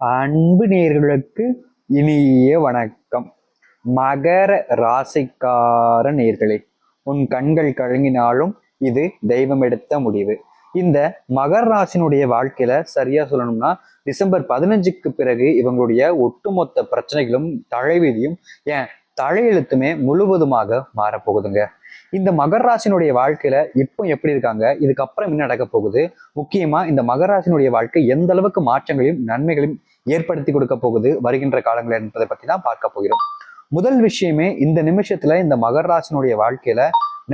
அன்பு நேர்களுக்கு இனிய வணக்கம். மகர ராசிக்கார நேர்களே உன் கண்கள் கழுங்கினாலும் இது தெய்வம் எடுத்த முடிவு. இந்த மகர ராசினுடைய வாழ்க்கையில சரியா சொல்லணும்னா டிசம்பர் பதினஞ்சுக்கு பிறகு இவங்களுடைய ஒட்டுமொத்த பிரச்சனைகளும் தலைவிதியும் ஏன் தலையெழுத்துமே முழுவதுமாக மாறப்போகுதுங்க. இந்த மகர ராசினுடைய வாழ்க்கையில இப்போ எப்படி இருக்காங்க? இதுக்கப்புறம் என்ன நடக்க போகுது? முக்கியமா இந்த மகர ராசினுடைய வாழ்க்கை எந்த அளவுக்கு மாற்றங்களையும் நன்மைகளையும் ஏற்படுத்தி கொடுக்க போகுது வருகின்ற காலங்கள் என்பதை பத்தி தான் பார்க்க போகிறோம். முதல் விஷயமே இந்த நிமிஷத்துல இந்த மகர ராசினுடைய வாழ்க்கையில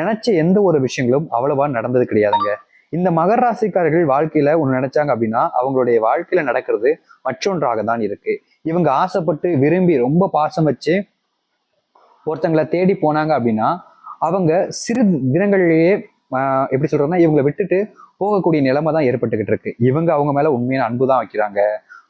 நினைச்ச எந்த ஒரு விஷயங்களும் அவ்வளவா நடந்தது கிடையாதுங்க. இந்த மகர ராசிக்காரர்கள் வாழ்க்கையில ஒண்ணு நினைச்சாங்க அப்படின்னா அவங்களுடைய வாழ்க்கையில நடக்கிறது மற்றொன்றாக தான் இருக்கு. இவங்க ஆசைப்பட்டு விரும்பி ரொம்ப பாசம் வச்சு ஒருத்தங்களை தேடி போனாங்க அப்படின்னா அவங்க சிறு தினங்கள்லேயே எப்படி சொல்றதுன்னா இவங்களை விட்டுட்டு போகக்கூடிய நிலைமை தான் ஏற்பட்டுக்கிட்டு இருக்கு. இவங்க அவங்க மேல உண்மையான அன்பு தான் வைக்கிறாங்க.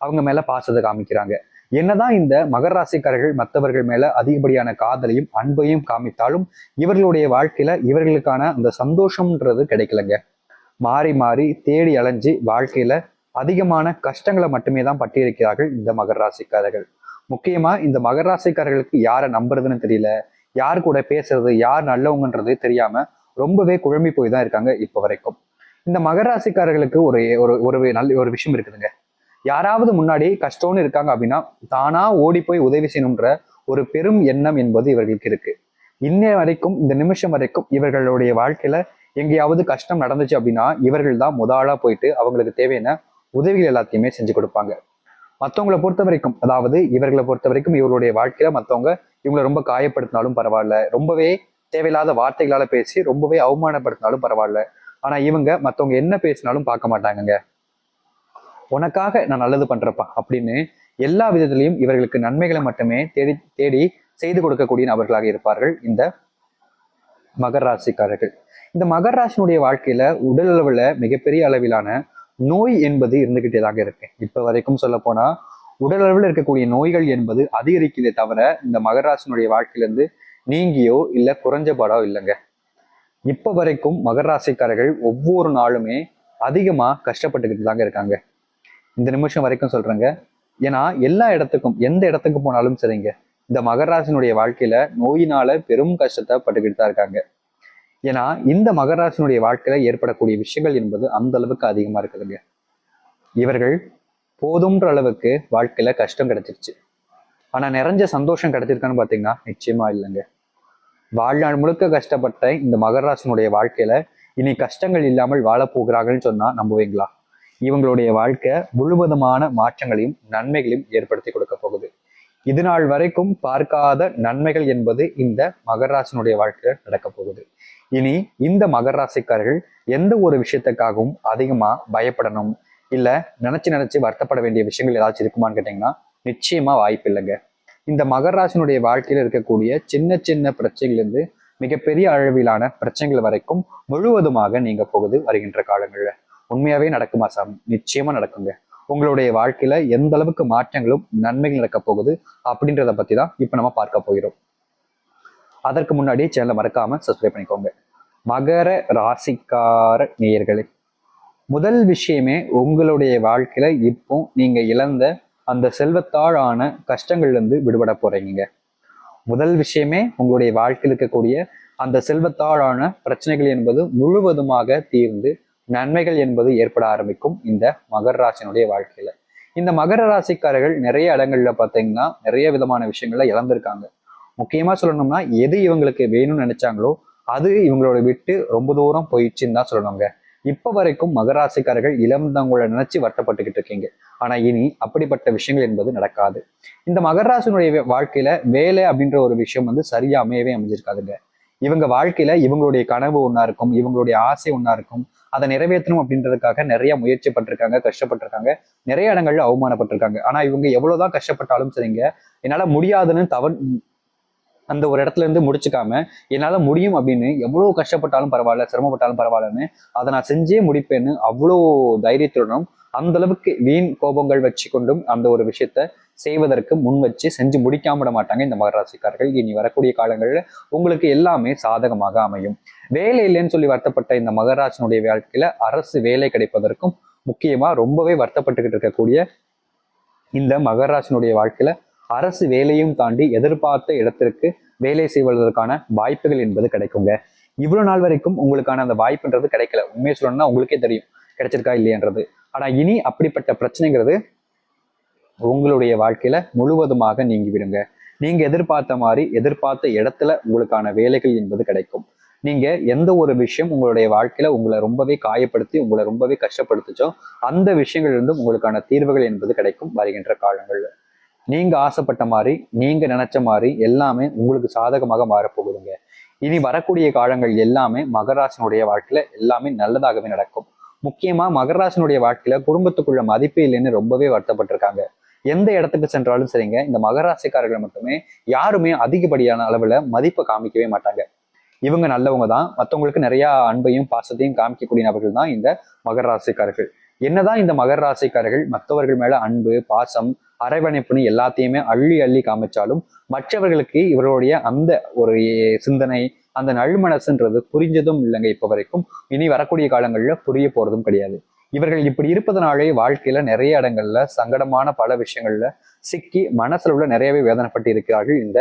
அவங்க மேல பாசத்தை காமிக்கிறாங்க. என்னதான் இந்த மகர ராசிக்காரர்கள் மற்றவர்கள் மேல அதிகப்படியான காதலையும் அன்பையும் காமித்தாலும் இவர்களுடைய வாழ்க்கையில இவர்களுக்கான அந்த சந்தோஷம்ன்றது கிடைக்கலங்க. மாறி மாறி தேடி அலைஞ்சு வாழ்க்கையில அதிகமான கஷ்டங்களை மட்டுமே தான் பட்டியிருக்கிறார்கள் இந்த மகர ராசிக்காரர்கள். முக்கியமா இந்த மகர ராசிக்காரர்களுக்கு யாரை நம்புறதுன்னு தெரியல. யார் கூட பேசுறது யார் நல்லவங்கன்றது தெரியாம ரொம்பவே குழம்பி போய் தான் இருக்காங்க இப்போ வரைக்கும். இந்த மகர ராசிக்காரர்களுக்கு ஒரு ஒரு ஒரு நல்ல ஒரு விஷயம் இருக்குதுங்க. யாராவது முன்னாடி கஷ்டம்னு இருக்காங்க அப்படின்னா தானா ஓடி போய் உதவி செய்யணுன்ற ஒரு பெரும் எண்ணம் என்பது இவர்களுக்கு இருக்கு. இன்ன வரைக்கும் இந்த நிமிஷம் வரைக்கும் இவர்களுடைய வாழ்க்கையில எங்கேயாவது கஷ்டம் நடந்துச்சு அப்படின்னா இவர்கள் தான் முதலாளா போயிட்டு அவங்களுக்கு தேவையான உதவிகள் எல்லாத்தையுமே செஞ்சு கொடுப்பாங்க. மற்றவங்களை பொறுத்த வரைக்கும் அதாவது இவர்களை பொறுத்த வரைக்கும் இவர்களுடைய வாழ்க்கையில மற்றவங்க இவங்களை ரொம்ப காயப்படுத்தினாலும் பரவாயில்ல. ரொம்பவே தேவையில்லாத வார்த்தைகளால பேசி ரொம்பவே அவமானப்படுத்தினாலும் பரவாயில்ல. ஆனா இவங்க மத்தவங்க என்ன பேசினாலும் பார்க்க மாட்டாங்கங்க. உனக்காக நான் நல்லது பண்றப்பா அப்படின்னு எல்லா விதத்திலையும் இவர்களுக்கு நன்மைகளை மட்டுமே தேடி தேடி செய்து கொடுக்கக்கூடிய நபர்களாக இருப்பார்கள் இந்த மகர ராசிக்காரர்கள். இந்த மகர ராசினுடைய வாழ்க்கையில உடல் அளவுல மிகப்பெரிய அளவிலான நோய் என்பது இருந்துகிட்டேதாக இருக்கு. இப்ப வரைக்கும் சொல்ல போனா உடல் அளவில் இருக்கக்கூடிய நோய்கள் என்பது அதிகரிக்கிறதே தவிர இந்த மகராசினுடைய வாழ்க்கையிலிருந்து நீங்கியோ குறைஞ்ச குறைஞ்சபாடோ இல்லைங்க. இப்ப வரைக்கும் மகராசிக்காரர்கள் ஒவ்வொரு நாளுமே அதிகமா கஷ்டப்பட்டுக்கிட்டு தாங்க இருக்காங்க. இந்த நிமிஷம் வரைக்கும் சொல்றேங்க. ஏன்னா எல்லா இடத்துக்கும் எந்த இடத்துக்கு போனாலும் சரிங்க. இந்த மகராசினுடைய வாழ்க்கையில நோயினால பெரும் கஷ்டத்தை பட்டுக்கிட்டு தான் இருக்காங்க. ஏன்னா இந்த மகராசினுடைய வாழ்க்கையில ஏற்படக்கூடிய விஷயங்கள் என்பது அந்த அளவுக்கு அதிகமா இருக்குதுங்க. இவர்கள் போதும்ன்ற அளவுக்கு வாழ்க்கையில கஷ்டம் கிடைச்சிருச்சு. ஆனா நிறைஞ்ச சந்தோஷம் கிடைச்சிருக்கான்னு பாத்தீங்கன்னா நிச்சயமா இல்லைங்க. வாழ்நாள் முழுக்க கஷ்டப்பட்ட இந்த மகராசனுடைய வாழ்க்கையில இனி கஷ்டங்கள் இல்லாமல் வாழப் போகிறாங்கன்னு சொன்னா நம்புவீங்களா? இவங்களுடைய வாழ்க்கை முழுவதுமான மாற்றங்களையும் நன்மைகளையும் ஏற்படுத்தி கொடுக்க போகுது. இது நாள் வரைக்கும் பார்க்காத நன்மைகள் என்பது இந்த மகராசனுடைய வாழ்க்கையில நடக்க போகுது. இனி இந்த மகராசிக்காரர்கள் எந்த ஒரு விஷயத்துக்காகவும் அதிகமா பயப்படணும். இல்ல நினைச்சு நினைச்சு வருத்தப்பட வேண்டிய விஷயங்கள் ஏதாச்சும் இருக்குமான்னு கேட்டீங்கன்னா நிச்சயமா வாய்ப்பு இல்லைங்க. இந்த மகராசினுடைய வாழ்க்கையில இருக்கக்கூடிய சின்ன சின்ன பிரச்சனைகளிலிருந்து மிகப்பெரிய அளவிலான பிரச்சனைகள் வரைக்கும் முழுவதுமாக நீங்க போகுது வருகின்ற காலங்களில். உண்மையாவே நடக்குமா சாமி? நிச்சயமா நடக்குங்க. உங்களுடைய வாழ்க்கையில எந்த அளவுக்கு மாற்றங்களும் நன்மைகள் நடக்க போகுது அப்படின்றத பத்தி தான் இப்போ நம்ம பார்க்க போகிறோம். அதற்கு முன்னாடி சேனலை மறக்காம சப்ஸ்கிரைப் பண்ணிக்கோங்க. மகர ராசிக்கார நேயர்களே முதல் விஷயமே உங்களுடைய வாழ்க்கையில இப்போ நீங்க இழந்த அந்த செல்வத்தால் ஆன கஷ்டங்கள்ல இருந்து விடுபட போறீங்க. முதல் விஷயமே உங்களுடைய வாழ்க்கையில் இருக்கக்கூடிய அந்த செல்வத்தாழான பிரச்சனைகள் என்பது முழுவதுமாக தீர்ந்து நன்மைகள் என்பது ஏற்பட ஆரம்பிக்கும் இந்த மகர ராசினுடைய வாழ்க்கையில. இந்த மகர ராசிக்காரர்கள் நிறைய இடங்கள்ல பார்த்தீங்கன்னா நிறைய விதமான விஷயங்கள்ல இழந்திருக்காங்க. முக்கியமா சொல்லணும்னா எது இவங்களுக்கு வேணும்னு நினைச்சாங்களோ அது இவங்களோட விட்டு ரொம்ப தூரம் போயிடுச்சுன்னு தான் சொல்லணுங்க. இப்ப வரைக்கும் மகராசிக்காரர்கள் இழந்தவங்களை நினைச்சு வருத்தப்பட்டுக்கிட்டு இருக்கீங்க. ஆனா இனி அப்படிப்பட்ட விஷயங்கள் என்பது நடக்காது. இந்த மகராசினுடைய வாழ்க்கையில வேலை அப்படின்ற ஒரு விஷயம் வந்து சரியா அமையவே அமைஞ்சிருக்காதுங்க. இவங்க வாழ்க்கையில இவங்களுடைய கனவு ஒன்றா இருக்கும் இவங்களுடைய ஆசை ஒன்றா இருக்கும். அதை நிறைவேற்றணும் அப்படின்றதுக்காக நிறைய முயற்சி பட்டிருக்காங்க கஷ்டப்பட்டிருக்காங்க. நிறைய இடங்கள்ல அவமானப்பட்டிருக்காங்க. ஆனா இவங்க எவ்வளவுதான் கஷ்டப்பட்டாலும் சரிங்க என்னால முடியாதுன்னு தவன் அந்த ஒரு இடத்துல இருந்து முடிச்சுக்காம என்னால் முடியும் அப்படின்னு எவ்வளோ கஷ்டப்பட்டாலும் பரவாயில்ல சிரமப்பட்டாலும் பரவாயில்லன்னு அதை நான் செஞ்சே முடிப்பேன்னு அவ்வளோ தைரியத்துடனும் அந்த அளவுக்கு வீண் கோபங்கள் வச்சு கொண்டும் அந்த ஒரு விஷயத்த செய்வதற்கு முன் வச்சு செஞ்சு முடிக்காம விட மாட்டாங்க இந்த மகராசிக்காரர்கள். இனி வரக்கூடிய காலங்களில் உங்களுக்கு எல்லாமே சாதகமாக அமையும். வேலை இல்லைன்னு சொல்லி வருத்தப்பட்ட இந்த மகராஜனுடைய வாழ்க்கையில அரசு வேலை கிடைப்பதற்கும் முக்கியமா ரொம்பவே வருத்தப்பட்டுக்கிட்டு இருக்கக்கூடிய இந்த மகராசினுடைய வாழ்க்கையில அரசு வேலையும் தாண்டி எதிர்பார்த்த இடத்திற்கு வேலை செய்வதற்கான வாய்ப்புகள் என்பது கிடைக்குங்க. இவ்வளவு நாள் வரைக்கும் உங்களுக்கான அந்த வாய்ப்புன்றது கிடைக்கல. உண்மையை சொல்லணும்னா உங்களுக்கே தெரியும். கிடைச்சிருக்கா இல்லையன்றது. ஆனா இனி அப்படிப்பட்ட பிரச்சனைங்கிறது உங்களுடைய வாழ்க்கையில முழுவதுமாக நீங்கிவிடுங்க. நீங்க எதிர்பார்த்த மாதிரி எதிர்பார்த்த இடத்துல உங்களுக்கான வேலைகள் என்பது கிடைக்கும். நீங்க எந்த ஒரு விஷயம் உங்களுடைய வாழ்க்கையில உங்களை ரொம்பவே காயப்படுத்தி உங்களை ரொம்பவே கஷ்டப்படுத்துச்சோ அந்த விஷயங்கள் இருந்தும் உங்களுக்கான தீர்வுகள் என்பது கிடைக்கும் வருகின்ற காலங்கள்ல. நீங்க ஆசைப்பட்ட மாதிரி நீங்க நினைச்ச மாதிரி எல்லாமே உங்களுக்கு சாதகமாக மாறப்போகுதுங்க. இனி வரக்கூடிய காலங்கள் எல்லாமே மகராசனுடைய வாழ்க்கையில எல்லாமே நல்லதாகவே நடக்கும். முக்கியமா மகராசனுடைய வாழ்க்கையில குடும்பத்துக்குள்ள மதிப்பு இல்லைன்னு ரொம்பவே வருத்தப்பட்டிருக்காங்க. எந்த இடத்துக்கு சென்றாலும் சரிங்க இந்த மகராசிக்காரர்கள் மட்டுமே யாருமே அதிகப்படியான அளவுல மதிப்பை காமிக்கவே மாட்டாங்க. இவங்க நல்லவங்க தான் மற்றவங்களுக்கு நிறைய அன்பையும் பாசத்தையும் காமிக்கக்கூடிய நபர்கள் தான் இந்த மகர ராசிக்காரர்கள் என்னதான் இந்த மகர ராசிக்காரர்கள் மற்றவர்கள் மேல அன்பு பாசம் அரவணைப்புன்னு எல்லாத்தையுமே அள்ளி அள்ளி காமிச்சாலும் மற்றவர்களுக்கு இவருடைய அந்த ஒரு சிந்தனை அந்த நல்மனசுன்றது புரிஞ்சதும் இல்லைங்க இப்போ வரைக்கும். இனி வரக்கூடிய காலங்களில் புரிய போறதும் கிடையாது. இவர்கள் இப்படி இருப்பதனாலே வாழ்க்கையில நிறைய இடங்கள்ல சங்கடமான பல விஷயங்கள்ல சிக்கி மனசுல உள்ள நிறையவே வேதனைப்பட்டு இருக்கிறார்கள் இந்த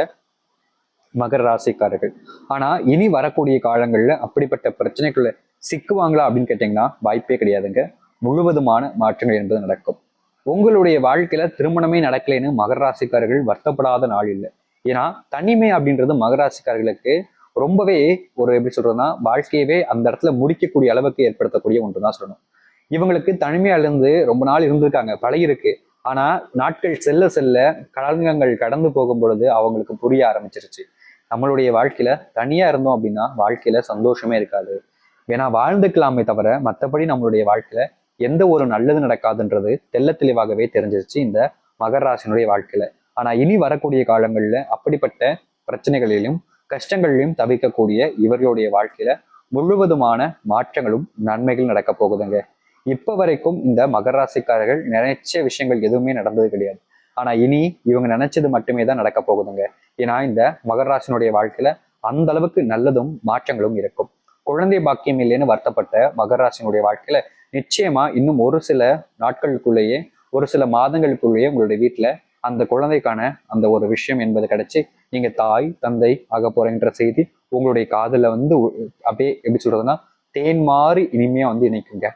மகர ராசிக்காரர்கள். ஆனா இனி வரக்கூடிய காலங்கள்ல அப்படிப்பட்ட பிரச்சனைக்குள்ள சிக்குவாங்களா அப்படின்னு கேட்டீங்கன்னா வாய்ப்பே கிடையாதுங்க. முழுவதுமான மாற்றங்கள் என்பது நடக்கும். உங்களுடைய வாழ்க்கையில திருமணமே நடக்கலைன்னு மகர ராசிக்காரர்கள் வருத்தப்படாத நாள் இல்லை. ஏன்னா தனிமை அப்படின்றது மகர ராசிக்காரர்களுக்கு ரொம்பவே ஒரு எப்படி சொல்றதுன்னா வாழ்க்கையவே அந்த இடத்துல முடிக்கக்கூடிய அளவுக்கு ஏற்படுத்தக்கூடிய ஒன்று தான் சொல்லணும். இவங்களுக்கு தனிமையிலிருந்து ரொம்ப நாள் இருந்திருக்காங்க பழகிருக்கு ஆனா நாட்கள் செல்ல செல்ல கலங்கங்கள் கடந்து போகும் பொழுது அவங்களுக்கு புரிய ஆரம்பிச்சிருச்சு. நம்மளுடைய வாழ்க்கையில தனியா இருந்தோம் அப்படின்னா வாழ்க்கையில சந்தோஷமே இருக்காது. ஏன்னா வாழ்ந்துக்கலாமே தவிர மற்றபடி நம்மளுடைய வாழ்க்கையில எந்த ஒரு நல்லது நடக்காதுன்றது தெல்ல தெளிவாகவே தெரிஞ்சிருச்சு இந்த மகராசினுடைய வாழ்க்கையில. ஆனா இனி வரக்கூடிய காலங்கள்ல அப்படிப்பட்ட பிரச்சனைகளிலும் கஷ்டங்களிலும் தவிர்க்கக்கூடிய இவர்களுடைய வாழ்க்கையில முழுவதுமான மாற்றங்களும் நன்மைகள் நடக்க போகுதுங்க. இப்ப வரைக்கும் இந்த மகராசிக்காரர்கள் நினைச்ச விஷயங்கள் எதுவுமே நடந்தது கிடையாது. ஆனா இனி இவங்க நினைச்சது மட்டுமே தான் நடக்க போகுதுங்க. ஏன்னா இந்த மகராசினுடைய வாழ்க்கையில அந்த அளவுக்கு நல்லதும் மாற்றங்களும் இருக்கும். குழந்தை பாக்கியம் இல்லைன்னு வருத்தப்பட்ட மகராசினுடைய வாழ்க்கையில நிச்சயமா இன்னும் ஒரு சில நாட்களுக்குள்ளேயே ஒரு சில மாதங்களுக்குள்ளேயே உங்களுடைய வீட்டுல அந்த குழந்தைக்கான அந்த ஒரு விஷயம் என்பது கிடைச்சு நீங்க தாய் தந்தை ஆக போறேன்ற செய்தி உங்களுடைய காதுல வந்து அப்படியே எப்படி சொல்றதுன்னா தேன் மாறி இனிமையா வந்து இணைக்குங்க.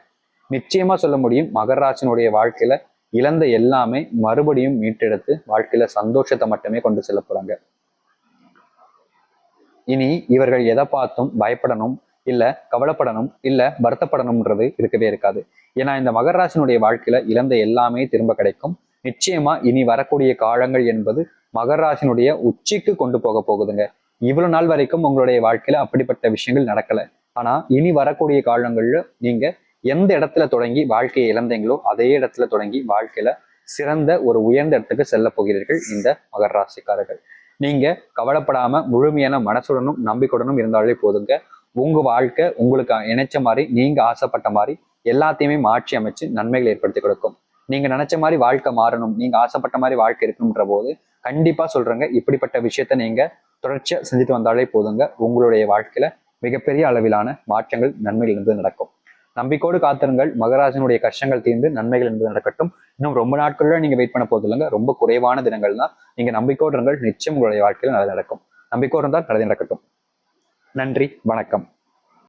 நிச்சயமா சொல்ல முடியும் மகராஜனுடைய வாழ்க்கையில இழந்த எல்லாமே மறுபடியும் மீட்டெடுத்து வாழ்க்கையில சந்தோஷத்தை மட்டுமே கொண்டு செல்ல போறாங்க. இனி இவர்கள் எதை பார்த்தும் பயப்படணும் இல்ல கவலைப்படணும் இல்ல வருத்தப்படணும்ன்றது இருக்கவே இருக்காது. ஏன்னா இந்த மகராசினுடைய வாழ்க்கையில இழந்த எல்லாமே திரும்ப கிடைக்கும். நிச்சயமா இனி வரக்கூடிய காலங்கள் என்பது மகராசினுடைய உச்சிக்கு கொண்டு போக போகுதுங்க. இவ்வளவு நாள் வரைக்கும் உங்களுடைய வாழ்க்கையில அப்படிப்பட்ட விஷயங்கள் நடக்கல. ஆனா இனி வரக்கூடிய காலங்கள்ல நீங்க எந்த இடத்துல தொடங்கி வாழ்க்கையை இழந்தீங்களோ அதே இடத்துல தொடங்கி வாழ்க்கையில சிறந்த ஒரு உயர்ந்த இடத்துக்கு செல்ல போகிறீர்கள் இந்த மகர ராசிக்காரர்கள். நீங்க கவலைப்படாம முழுமையான மனசுடனும் நம்பிக்கையுடனும் இருந்தாலே போதுங்க. உங்க வாழ்க்கை உங்களுக்கு இணைச்ச மாதிரி நீங்க ஆசைப்பட்ட மாதிரி எல்லாத்தையுமே மாற்றி அமைச்சு நன்மைகள் ஏற்படுத்தி கொடுக்கும். நீங்க நினைச்ச மாதிரி வாழ்க்கை மாறணும் நீங்க ஆசைப்பட்ட மாதிரி வாழ்க்கை இருக்கணும்ன்ற போது கண்டிப்பா சொல்றேங்க இப்படிப்பட்ட விஷயத்த நீங்க தொடர்ச்சியா செஞ்சுட்டு வந்தாலே போதுங்க. உங்களுடைய வாழ்க்கையில மிகப்பெரிய அளவிலான மாற்றங்கள் நன்மைகள் என்பது நடக்கும். நம்பிக்கோடு காத்திருங்கள். மகராஜனுடைய கஷ்டங்கள் தீர்ந்து நன்மைகள் என்பது நடக்கட்டும். இன்னும் ரொம்ப நாட்களில் நீங்க வெயிட் பண்ண போது இல்லைங்க. ரொம்ப குறைவான தினங்கள் தான் நீங்க நம்பிக்கோடு இருங்கள். நிச்சயம் உங்களுடைய வாழ்க்கையில் நல்லது நடக்கும். நம்பிக்கோடு இருந்தால் நல்லது நடக்கட்டும். நன்றி வணக்கம்.